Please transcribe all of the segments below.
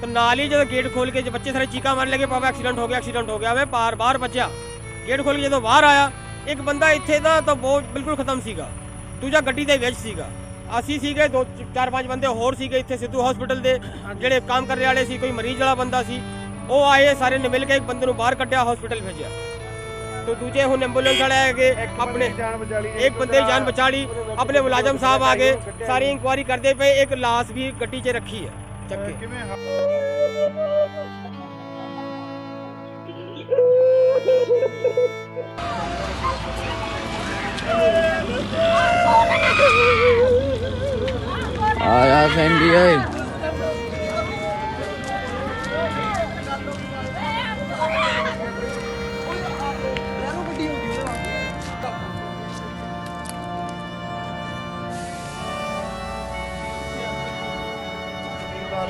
ਤਾਂ ਨਾਲ ਹੀ ਜਦੋਂ ਗੇਟ ਖੋਲ ਕੇ ਜੇ ਬੱਚੇ ਸਾਰੇ ਚੀਕਾਂ ਮਾਰਨ ਲੱਗੇ ਪਾਪਾ ਐਕਸੀਡੈਂਟ ਹੋ ਗਿਆ ਐਕਸੀਡੈਂਟ ਹੋ ਗਿਆ ਮੈਂ ਬਾਰ ਬਾਰ ਬਚਿਆ ਗੇਟ ਖੋਲ ਕੇ ਜਦੋਂ ਬਾਹਰ ਆਇਆ ਇੱਕ ਬੰਦਾ ਇੱਥੇ ਦਾ ਤਾਂ ਬਹੁਤ ਬਿਲਕੁਲ ਖਤਮ ਸੀਗਾ ਦੂਜਾ ਗੱਡੀ ਦੇ ਵਿੱਚ ਸੀਗਾ ਅਸੀਂ ਸੀਗੇ ਦੋ ਚਾਰ ਪੰਜ ਬੰਦੇ ਹੋਰ ਸੀਗੇ ਇੱਥੇ ਸਿੱਧੂ ਹਸਪੀਟਲ ਦੇ ਜਿਹੜੇ ਕੰਮ ਕਰਨ ਵਾਲੇ ਸੀ ਕੋਈ ਮਰੀਜ਼ ਵਾਲਾ ਬੰਦਾ ਸੀ ਉਹ ਆਏ ਸਾਰੇ ਨੇ ਮਿਲ ਕੇ ਇੱਕ ਬੰਦੇ ਨੂੰ ਬਾਹਰ ਕੱਢਿਆ ਹਸਪੀਟਲ ਭੇਜਿਆ तो दूसरे ਹੁਣ ਐਂਬੂਲੈਂਸ ਵਾਲੇ ਆਗੇ ਆਪਣੇ ਇੱਕ ਬੰਦੇ ਦੀ ਜਾਨ ਬਚਾ ਲਈ ਆਪਣੇ ਮੁਲਾਜ਼ਮ ਸਾਹਿਬ ਆ ਗਏ ਸਾਰੀ ਇਨਕੁਆਇਰੀ ਕਰਦੇ ਪਏ ਇੱਕ ਲਾਸ਼ ਵੀ ਗੱਡੀ 'ਚ ਰੱਖੀ ਹੈ ਚੱਕ। ਕਿਵੇਂ ਆਇਆ ਸੈਂਡੀ ਓਏ। ਉਹ।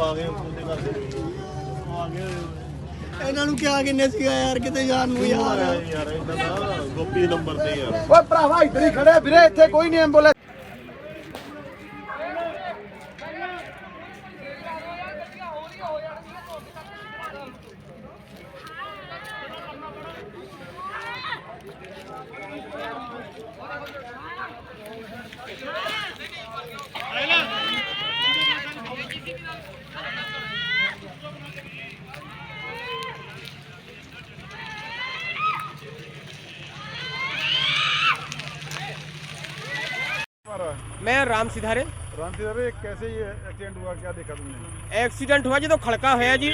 ਆ ਗਏ ਉਹਦੇ ਕਰਦੇ ਆ ਗਏ। ਇਹਨਾਂ ਨੂੰ ਕਿਹਾ ਕਿੰਨੇ ਸੀਗਾ ਯਾਰ ਕਿਤੇ ਜਾਣ ਨੂੰ ਯਾਰ? ਯਾਰ? ਦਾ ਗੋਪੀ ਨੰਬਰ ਤੇ ਯਾਰ। ਓਏ ਭਰਾਵਾ ਇੱਧਰ ਹੀ ਖੜੇ ਵੀਰੇ ਇੱਥੇ ਕੋਈ ਨਹੀਂ ਐਂਬੂਲੈਂਸ मैं राम सिधारे। राम सिधारे कैसे ये एक्सीडेंट हुआ? क्या देखा तुमने? एक्सीडेंट हुआ जी तो खड़का हुआ जी।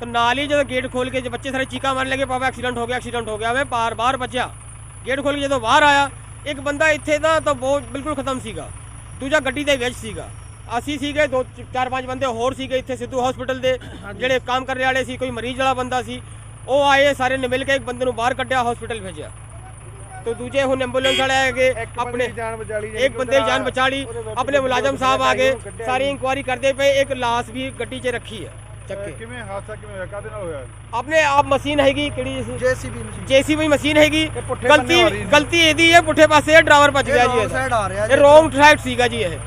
तो नाली जो गेट खोल के जो बच्चे सारे चीका मारने लगे पापा एक्सीडेंट हो गया एक्सीडेंट हो गया। मैं बार बार बचा गेट खोल के जो बाहर आया ਇੱਕ ਬੰਦਾ ਇੱਥੇ ਦਾ ਤਾਂ ਬਹੁਤ ਬਿਲਕੁਲ ਖਤਮ ਸੀਗਾ। ਦੂਜਾ ਗੱਡੀ ਦੇ ਵਿੱਚ ਸੀਗਾ। ਅਸੀਂ ਸੀਗੇ ਦੋ ਚਾਰ ਪੰਜ ਬੰਦੇ ਹੋਰ ਸੀਗੇ ਇੱਥੇ ਸਿੱਧੂ ਹਸਪੀਟਲ ਦੇ ਜਿਹੜੇ ਕੰਮ ਕਰਨ ਵਾਲੇ ਸੀ ਕੋਈ ਮਰੀਜ਼ ਵਾਲਾ ਬੰਦਾ ਸੀ। ਉਹ ਆਏ ਸਾਰੇ ਨੇ ਮਿਲ ਕੇ ਇੱਕ ਬੰਦੇ ਨੂੰ ਬਾਹਰ ਕੱਢਿਆ ਹਸਪੀਟਲ ਭੇਜਿਆ। ਤੋ ਦੂਜੇ ਹੁਣ ਐਂਬੂਲੈਂਸ ਵਾਲੇ ਆ ਗਏ ਆਪਣੇ ਇੱਕ ਬੰਦੇ ਦੀ ਜਾਨ ਬਚਾ ਲਈ ਆਪਣੇ ਮੁਲਾਜ਼ਮ ਸਾਹਿਬ ਆ ਗਏ ਸਾਰੀ ਇਨਕੁਆਰੀ ਕਰਦੇ ਪਏ ਇੱਕ ਲਾਸ਼ ਵੀ ਗੱਡੀ 'ਚ ਰੱਖੀ ਹੈ ਚੱਕ। ਕਿਵੇਂ ਹਾਦਸਾ ਕਿਵੇਂ ਹੋਇਆ? ਕਾਹਦੇ ਨਾਲ ਹੋਇਆ? ਆਪਣੇ ਆਪ ਮਸ਼ੀਨ ਹੈਗੀ ਕਿਹੜੀ ਜੀਸੀਬੀ ਮਸ਼ੀਨ। ਜੀਸੀਬੀ ਮਸ਼ੀਨ ਹੈਗੀ। ਗਲਤੀ। ਗਲਤੀ ਇਹਦੀ ਹੈ ਪੁੱਠੇ ਪਾਸੇ ਇਹ ਡਰਾਈਵਰ ਭੱਜ ਗਿਆ ਜੀ ਇਹ ਰੋਂਗ ਸਾਈਡ ਸੀਗਾ ਜੀ ਇਹ।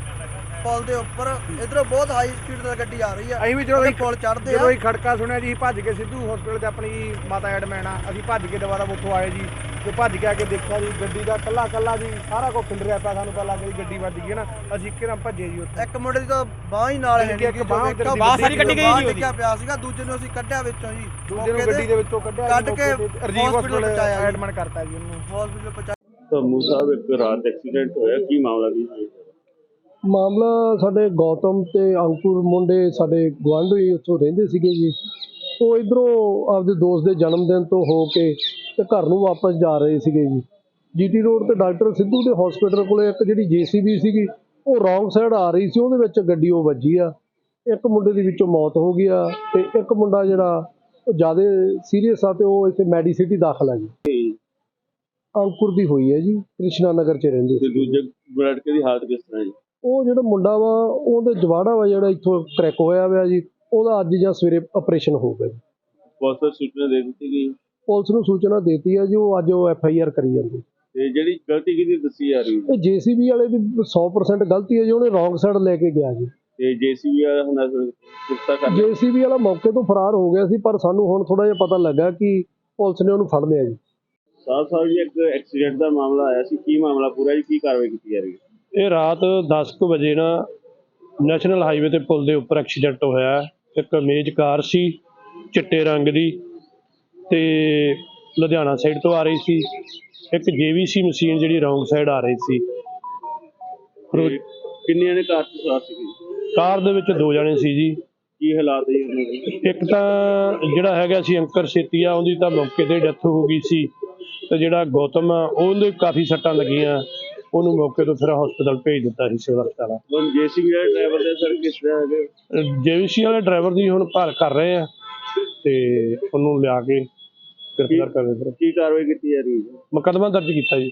ਪੁਲ ਦੇ ਉੱਪਰ। ਇਧਰੋਂ ਬਹੁਤ ਹਾਈ ਸਪੀਡ ਨਾਲ ਗੱਡੀ ਆ ਰਹੀ ਆ। ਅਸੀਂ ਵੀ ਜਦੋਂ ਹੀ ਪੁਲ ਚੜਦੇ ਜਦੋਂ ਆ ਖੜਕਾ ਸੁਣਿਆ ਜੀ ਅਸੀਂ ਭੱਜ ਕੇ ਸਿੱਧੂ ਹਸਪੀਟਲ ਤੇ ਆਪਣੀ ਮਾਤਾ ਐਡਮਿਟ ਆ। ਅਸੀਂ ਭੱਜ ਕੇ ਦੁਬਾਰਾ ਉੱਥੋਂ ਆਏ ਜੀ ਤੇ ਭੱਜ ਕੇ ਆ ਕੇ ਦੇਖਿਆ ਜੀ ਗੱਡੀ ਦਾ ਕੱਲਾ ਕੱਲਾ ਜੀ ਸਾਰਾ ਕੁਝ ਖਿੰਡ ਰਿਹਾ ਪਿਆ ਸਾਨੂੰ ਪਤਾ ਲੱਗ ਗਿਆ ਜੀ ਗੱਡੀ ਵੱਜ ਗਈ ਹੈ ਨਾ ਅਸੀਂ ਇੱਕਦਮ ਭੱਜੇ ਜੀ ਉੱਥੇ। ਇੱਕ ਮੁੰਡੇ ਦੀ ਤਾਂ ਬਾਹ ਹੀ ਨਾਲ ਹੈ ਇੱਕ ਬਾਂਹ ਬਾਂਹ ਸਾਰੀ ਕੱਟੀ ਗਈ ਜੀ ਉਹਦੀ। ਪਿਆ ਸੀਗਾ ਦੂਜੇ ਨੂੰ ਅਸੀਂ ਕੱਢਿਆ ਵਿੱਚੋਂ ਜੀ। ਦੂਜੇ ਨੂੰ ਗੱਡੀ ਦੇ ਵਿੱਚੋਂ ਕੱਢਿਆ ਕੱਢ ਕੇ ਰਜੀਵ ਹਸਪੀਟਲ ਪਹੁੰਚਾਇਆ ਜੀ। ਐਡਮਿਟ ਕਰਤਾ ਜੀ ਉਹਨੂੰ। ਹਸਪੀਟਲ ਪਹੁੰਚਾ ਧੰਮੂ ਸਾਹਿਬ ਇੱਕ ਰਾਤ ਐਕਸੀਡੈਂਟ ਹੋਇਆ ਕੀ ਮਾਮਲਾ ਸੀ? ਮਾਮਲਾ ਸਾਡੇ ਗੌਤਮ ਤੇ ਅੰਕੁਰ ਮੁੰਡੇ ਸਾਡੇ ਗੁਆਂਢੀ ਉੱਥੋਂ ਰਹਿੰਦੇ ਸੀਗੇ ਜੀ। ਉਹ ਇਧਰੋਂ ਆਪਦੇ ਦੋਸਤ ਦੇ ਜਨਮ ਦਿਨ ਤੋਂ ਹੋ ਕੇ ਤੇ ਘਰ ਨੂੰ ਵਾਪਸ ਜਾ ਰਹੇ ਸੀਗੇ ਜੀ। ਜੀਟੀ ਰੋਡ ਤੇ ਡਾਕਟਰ ਸਿੱਧੂ ਦੇ ਹਸਪੀਟਲ ਕੋਲੇ ਇੱਕ ਜਿਹੜੀ ਜੀਸੀਬੀ ਸੀਗੀ, ਉਹ ਰੌਂਗ ਸਾਈਡ ਆ ਰਹੀ ਸੀ, ਉਹਦੇ ਵਿੱਚ ਗੱਡੀ ਉਹ ਵੱਜੀ ਆ। ਇੱਕ ਮੁੰਡੇ ਦੀ ਵਿੱਚੋਂ ਮੌਤ ਹੋ ਗਈ ਆ ਤੇ ਇੱਕ ਮੁੰਡਾ ਜਿਹੜਾ ਉਹ ਜ਼ਿਆਦਾ ਸੀਰੀਅਸ ਆ ਤੇ ਉਹ ਇੱਥੇ ਮੈਡੀਸਿਟੀ ਦਾਖਲ ਆ ਜੀ। ਅੰਕੁਰ ਦੀ ਹੋਈ ਹੈ ਜੀ, ਕ੍ਰਿਸ਼ਨਾ ਨਗਰ ਚ ਰਹਿੰਦੇ ਤੇ ਸੀ ਦੂਜੇ ਲੜਕੇ ਦੀ ਹਾਲਤ ਕਿਸ ਤਰ੍ਹਾਂ ਜੀ? ਉਹ ਜਿਹੜਾ ਮੁੰਡਾ ਵਾ ਉਹਦੇ ਜਵਾੜਾ ਵਾ ਜਿਹੜਾ ਇੱਥੋਂ ਕ੍ਰੈਕ ਹੋਇਆ ਹੋਇਆ ਜੀ ਉਹਦਾ ਅੱਜ ਜਾਂ ਸਵੇਰੇ ਆਪਰੇਸ਼ਨ ਹੋਊਗਾ ਜੀ। ਪੁਲਿਸ ਨੂੰ ਸੂਚਨਾ ਦੇ ਦਿੱਤੀ ਗਈ? ਪੁਲਿਸ ਨੂੰ ਸੂਚਨਾ ਦੇਤੀ ਹੈ ਜੀ ਉਹ ਅੱਜ ਉਹ ਐਫ ਆਈ ਆਰ ਕਰੀ ਜਾਂਦੀ। ਤੇ ਜਿਹੜੀ ਗਲਤੀ ਕਿਹਦੀ ਦੱਸੀ ਜਾ ਰਹੀ ਹੈ? ਇਹ ਜੀਸੀਬੀ ਵਾਲੇ ਦੀ 100% ਗਲਤੀ ਹੈ ਜੀ ਉਹਨੇ ਰੌਂਗ ਸਾਈਡ ਲੈ ਕੇ ਗਿਆ ਜੀ। ਤੇ ਜੀਸੀਬੀ ਵਾਲਾ ਹੁਣ ਕਿਰਤਾ ਕਰ ਜੀਸੀਬੀ ਵਾਲਾ ਮੌਕੇ ਤੋਂ ਫਰਾਰ ਹੋ ਗਿਆ ਸੀ ਪਰ ਸਾਨੂੰ ਹੁਣ ਥੋੜਾ ਜਿਹਾ ਪਤਾ ਲੱਗਾ ਕਿ ਪੁਲਿਸ ਨੇ ਉਹਨੂੰ ਫੜ ਲਿਆ ਜੀ। ਸਾਹਿਬ ਸਾਹਿਬ ਜੀ ਇੱਕ ਐਕਸੀਡੈਂਟ ਦਾ ਮਾਮਲਾ ਆਇਆ ਸੀ ਕੀ ਮਾਮਲਾ ਪੂਰਾ ਜੀ ਕੀ ਕਾਰਵਾਈ ਕੀਤੀ ਜਾ ਰਹੀ ਹੈ? ਇਹ ਰਾਤ 10:00 ਵਜੇ ਨਾ ਨੈਸ਼ਨਲ ਹਾਈਵੇ ਤੇ ਪੁਲ ਦੇ ਉੱਪਰ ਐਕਸੀਡੈਂਟ ਹੋਇਆ। ਇੱਕ ਮੇਜ ਕਾਰ ਸੀ ਚਿੱਟੇ ਰੰਗ ਦੀ ਤੇ ਲੁਧਿਆਣਾ ਸਾਈਡ ਤੋਂ ਆ ਰਹੀ ਸੀ। ਇੱਕ ਜੀਵੀਸੀ ਮਸ਼ੀਨ ਜਿਹੜੀ ਰੌਂਗ ਸਾਈਡ ਆ ਰਹੀ ਸੀ। ਤੇ ਕਿੰਨੀਆਂ ਨੇ ਕਾਰ ਸਵਾਰ ਸੀ ਕਾਰ ਦੇ ਵਿੱਚ ਦੋ ਜਣੇ ਸੀ ਜੀ। ਕੀ ਹਾਲਾਤ ਹੈ ਜੀ ਉਹਨਾਂ ਦੇ? ਇੱਕ ਤਾਂ ਜਿਹੜਾ ਹੈਗਾ ਸੀ ਅੰਕਰ ਸੇਤੀਆ ਉਹਦੀ ਤਾਂ ਮੌਕੇ ਤੇ ਡੈਥ ਹੋ ਗਈ ਸੀ। ਤੇ ਜਿਹੜਾ ਗੌਤਮ ਆ ਉਹਦੇ ਕਾਫੀ ਸੱਟਾਂ ਲੱਗੀਆਂ। ਉਹਨੂੰ ਮੌਕੇ ਤੋਂ ਫਿਰ ਹਸਪੀਟਲ ਭੇਜ ਦਿੱਤਾ ਸੀ ਸਿਵਲ ਹਸਪਤਾਲ। ਹੁਣ ਜੀਸੀਬੀ ਵਾਲੇ ਡਰਾਈਵਰ ਦੇ ਸਰ ਕਿਸ ਤਰ੍ਹਾਂ ਹੈਗੇ? ਜੇਵੀਸੀ ਵਾਲੇ ਡਰਾਈਵਰ ਦੀ ਹੁਣ ਭਾਲ ਕਰ ਰਹੇ ਆ ਤੇ ਉਹਨੂੰ ਲਿਆ ਕੇ ਗ੍ਰਿਫਤਾਰ ਕਰ ਰਹੇ ਫਿਰ ਕੀ ਕਾਰਵਾਈ ਕੀਤੀ ਜਾ ਰਹੀ ਹੈ ਮੁਕੱਦਮਾ ਦਰਜ ਕੀਤਾ ਜੀ।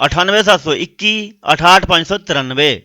98721 68593